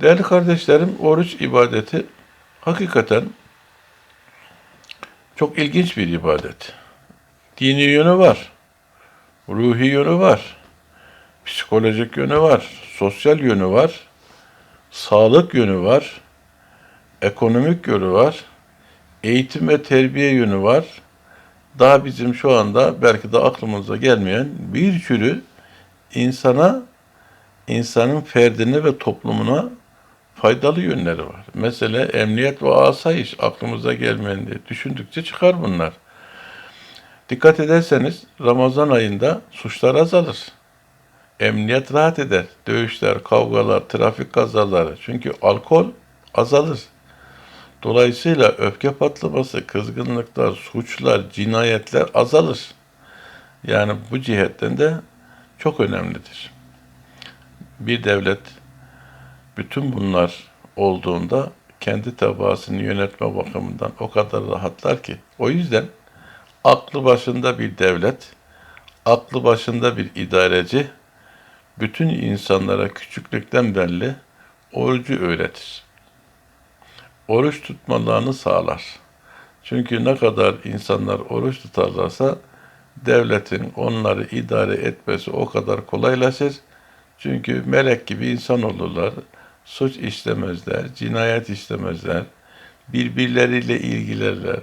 Değerli kardeşlerim, oruç ibadeti hakikaten çok ilginç bir ibadet. Dini yönü var, ruhi yönü var, psikolojik yönü var, sosyal yönü var, sağlık yönü var, ekonomik yönü var, eğitim ve terbiye yönü var. Daha bizim şu anda belki de aklımıza gelmeyen bir sürü insana, insanın ferdine ve toplumuna faydalı yönleri var. Mesela emniyet ve asayiş aklımıza gelmeyen diye düşündükçe çıkar bunlar. Dikkat ederseniz Ramazan ayında suçlar azalır. Emniyet rahat eder. Dövüşler, kavgalar, trafik kazaları. Çünkü alkol azalır. Dolayısıyla öfke patlaması, kızgınlıklar, suçlar, cinayetler azalır. Yani bu cihetten de çok önemlidir. Bir devlet bütün bunlar olduğunda kendi tebaasını yönetme bakımından o kadar rahatlar ki. O yüzden aklı başında bir devlet, aklı başında bir idareci bütün insanlara küçüklükten belli orucu öğretir. Oruç tutmalarını sağlar. Çünkü ne kadar insanlar oruç tutarlarsa devletin onları idare etmesi o kadar kolaylaşır. Çünkü melek gibi insan olurlar. Suç işlemezler, cinayet işlemezler. Birbirleriyle ilgilerler.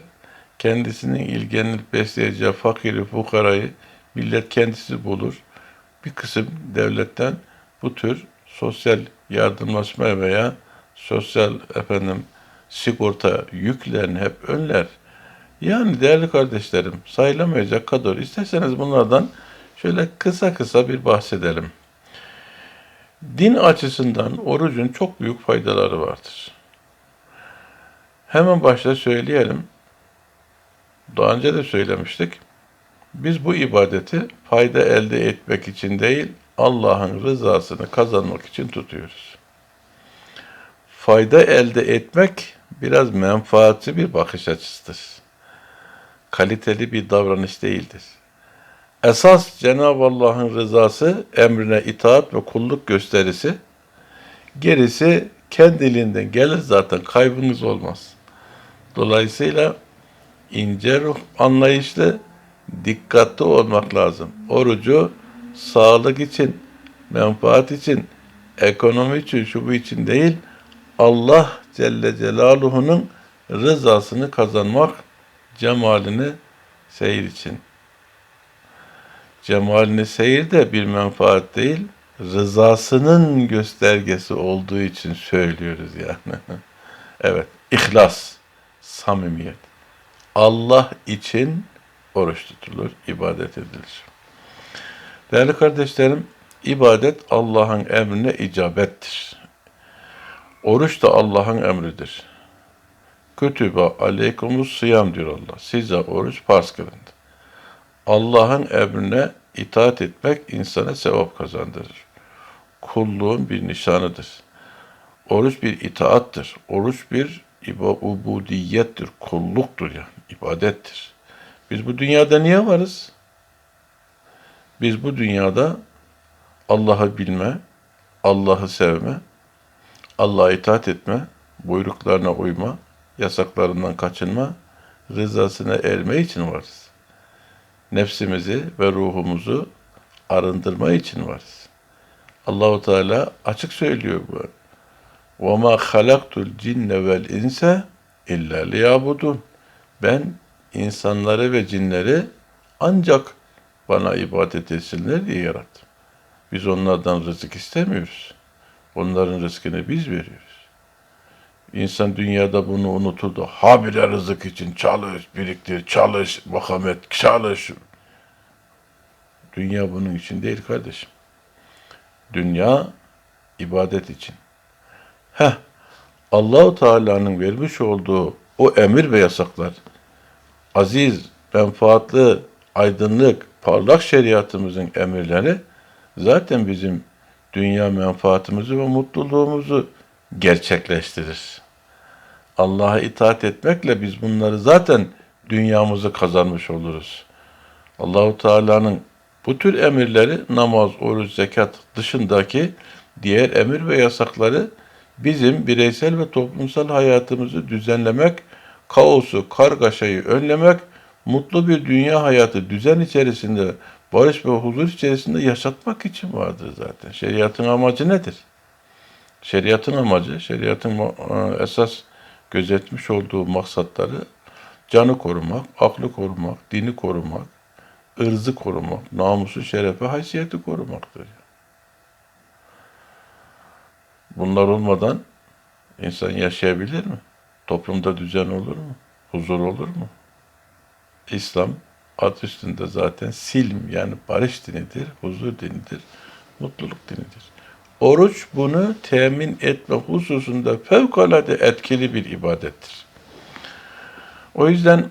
Kendisinin ilgilenip besleyeceği fakiri, fukarayı millet kendisi bulur. Bir kısım devletten bu tür sosyal yardımlaşma veya sosyal efendim sigorta yüklerini hep önler. Yani değerli kardeşlerim sayılamayacak kadar isterseniz bunlardan şöyle kısa kısa bir bahsedelim. Din açısından orucun çok büyük faydaları vardır. Hemen başta söyleyelim. Daha önce de söylemiştik. Biz bu ibadeti fayda elde etmek için değil, Allah'ın rızasını kazanmak için tutuyoruz. Fayda elde etmek biraz menfaatçi bir bakış açısıdır. Kaliteli bir davranış değildir. Esas Cenab-ı Allah'ın rızası, emrine itaat ve kulluk gösterisi. Gerisi kendiliğinden gelir zaten, kaybınız olmaz. Dolayısıyla ince ruh anlayışlı, dikkatli olmak lazım. Orucu sağlık için, menfaat için, ekonomi için, şu bu için değil, Allah Celle Celaluhu'nun rızasını kazanmak, cemalini seyir için. Cemalini seyir de bir menfaat değil, rızasının göstergesi olduğu için söylüyoruz yani. evet, ihlas, samimiyet. Allah için oruç tutulur, ibadet edilir. Değerli kardeşlerim, ibadet Allah'ın emrine icabettir. Oruç da Allah'ın emridir. Kütübe aleykumus sıyam diyor Allah. Size oruç farz kılındı. Allah'ın emrine itaat etmek insana sevap kazandırır. Kulluğun bir nişanıdır. Oruç bir itaattır. Oruç bir ubudiyettir, kulluktur yani, ibadettir. Biz bu dünyada niye varız? Biz bu dünyada Allah'ı bilme, Allah'ı sevme, Allah'a itaat etme, buyruklarına uyma, yasaklarından kaçınma, rızasına erme için varız Nefsimizi ve ruhumuzu arındırma için varız. Allahu Teala açık söylüyor bu. وَمَا خَلَقْتُ الْجِنَّ وَالْاِنْسَ اِلَّا لِيَعْبُدُونَ Ben insanları ve cinleri ancak bana ibadet etsinler diye yarattım. Biz onlardan rızık istemiyoruz. Onların rızkını biz veriyoruz. İnsan dünyada bunu unuturdu. Habire rızık için çalış, biriktir, çalış, vakamet, çalış. Dünya bunun için değil kardeşim. Dünya ibadet için. Heh, Allahu Teala'nın vermiş olduğu o emir ve yasaklar, aziz, menfaatlı, aydınlık, parlak şeriatımızın emirleri zaten bizim dünya menfaatimizi ve mutluluğumuzu gerçekleştirir. Allah'a itaat etmekle biz bunları zaten dünyamızı kazanmış oluruz. Allahu Teala'nın bu tür emirleri namaz, oruç, zekat dışındaki diğer emir ve yasakları bizim bireysel ve toplumsal hayatımızı düzenlemek, kaosu, kargaşayı önlemek, mutlu bir dünya hayatı düzen içerisinde, barış ve huzur içerisinde yaşatmak için vardır zaten. Şeriatın amacı nedir? Şeriatın amacı, şeriatın e, esas gözetmiş olduğu maksatları canı korumak, aklı korumak, dini korumak, ırzı korumak, namusu, şerefi, haysiyeti korumaktır. Bunlar olmadan insan yaşayabilir mi? Toplumda düzen olur mu? Huzur olur mu? İslam adı üstünde zaten silm yani barış dinidir, huzur dinidir, mutluluk dinidir. Oruç bunu temin etme hususunda fevkalade etkili bir ibadettir. O yüzden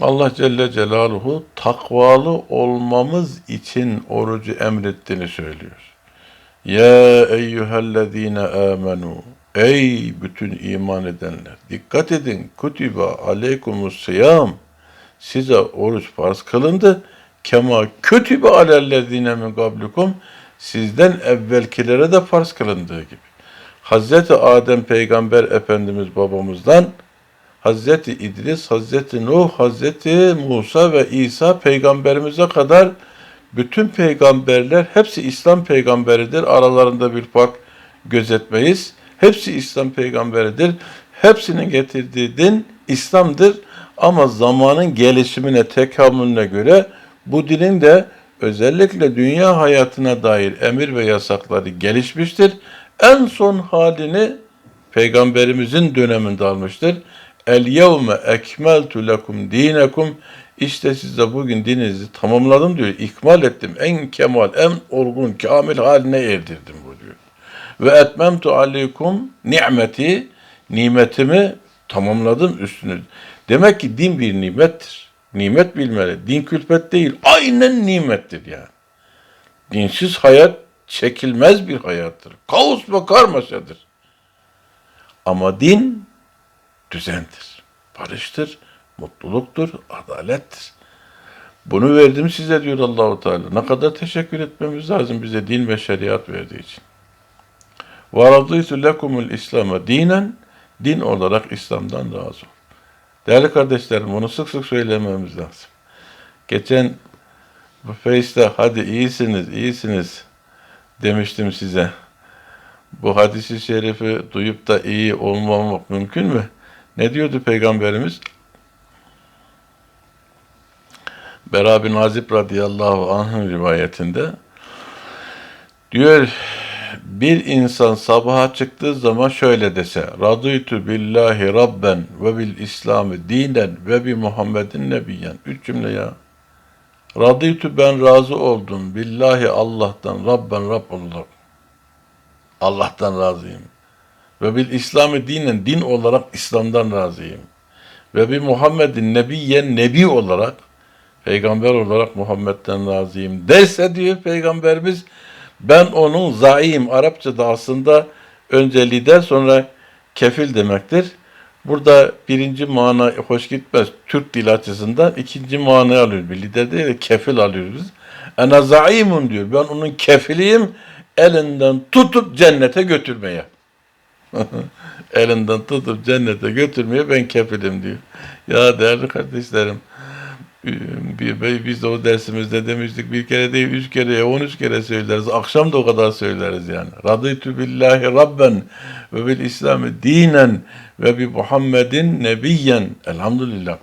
Allah Celle Celaluhu takvalı olmamız için orucu emrettiğini söylüyor. Ya eyyühellezine amenu Ey bütün iman edenler dikkat edin kutiba aleykumus sıyam size oruç farz kılındı kema kütübe alellezine min kablikum sizden evvelkilere de farz kılındığı gibi. Hazreti Adem peygamber efendimiz babamızdan Hazreti İdris, Hazreti Nuh, Hazreti Musa ve İsa peygamberimize kadar bütün peygamberler hepsi İslam peygamberidir. Aralarında bir fark gözetmeyiz. Hepsi İslam peygamberidir. Hepsinin getirdiği din İslam'dır. Ama zamanın gelişimine, tekamülüne göre bu dinin de özellikle dünya hayatına dair emir ve yasakları gelişmiştir. En son halini peygamberimizin döneminde almıştır. El yevme ekmeltu lekum dinekum işte size bugün dininizi tamamladım diyor. İkmal ettim. En kemal, en olgun, kamil haline erdirdim bu diyor. Ve etmemtu aleykum nimeti, nimetimi tamamladım üstünüz. Demek ki din bir nimettir. Nimet bilmeli. Din külfet değil. Aynen nimettir yani. Dinsiz hayat çekilmez bir hayattır. Kaos ve karmaşadır. Ama din düzendir, barıştır, mutluluktur, adalettir. Bunu verdim size diyor Allahu Teala. Ne kadar teşekkür etmemiz lazım bize din ve şeriat verdiği için. Radıytu lekumul İslam'a dinen din olarak İslam'dan razı ol. Değerli kardeşlerim bunu sık sık söylememiz lazım. Geçen bu Face'te hadi iyisiniz, iyisiniz demiştim size. Bu hadisi şerifi duyup da iyi olmamak mümkün mü? Ne diyordu Peygamberimiz? Bera bin radıyallahu anh'ın rivayetinde diyor bir insan sabaha çıktığı zaman şöyle dese Radıytu billahi rabben ve bil İslamı dinen ve bi Muhammedin nebiyen. Üç cümle ya. Radıytu ben razı oldum. Billahi Allah'tan Rabben Rab olarak. Allah'tan razıyım. Ve bil İslamı dinen din olarak İslam'dan razıyım. Ve bi Muhammedin nebiyen nebi olarak peygamber olarak Muhammed'den razıyım derse diyor peygamberimiz ben onun zaim Arapçada aslında önce lider sonra kefil demektir. Burada birinci mana hoş gitmez. Türk dil açısından ikinci manayı alıyoruz. Bir lider değil de kefil alıyoruz. Ena zaimun diyor. Ben onun kefiliyim elinden tutup cennete götürmeye. elinden tutup cennete götürmeye ben kefilim diyor. Ya değerli kardeşlerim biz de o dersimizde demiştik bir kere değil üç kere on üç kere söyleriz. Akşam da o kadar söyleriz yani. Radıytu billahi rabben ve bil İslam'ı dinen ve bi Muhammedin nebiyyen. Elhamdülillah.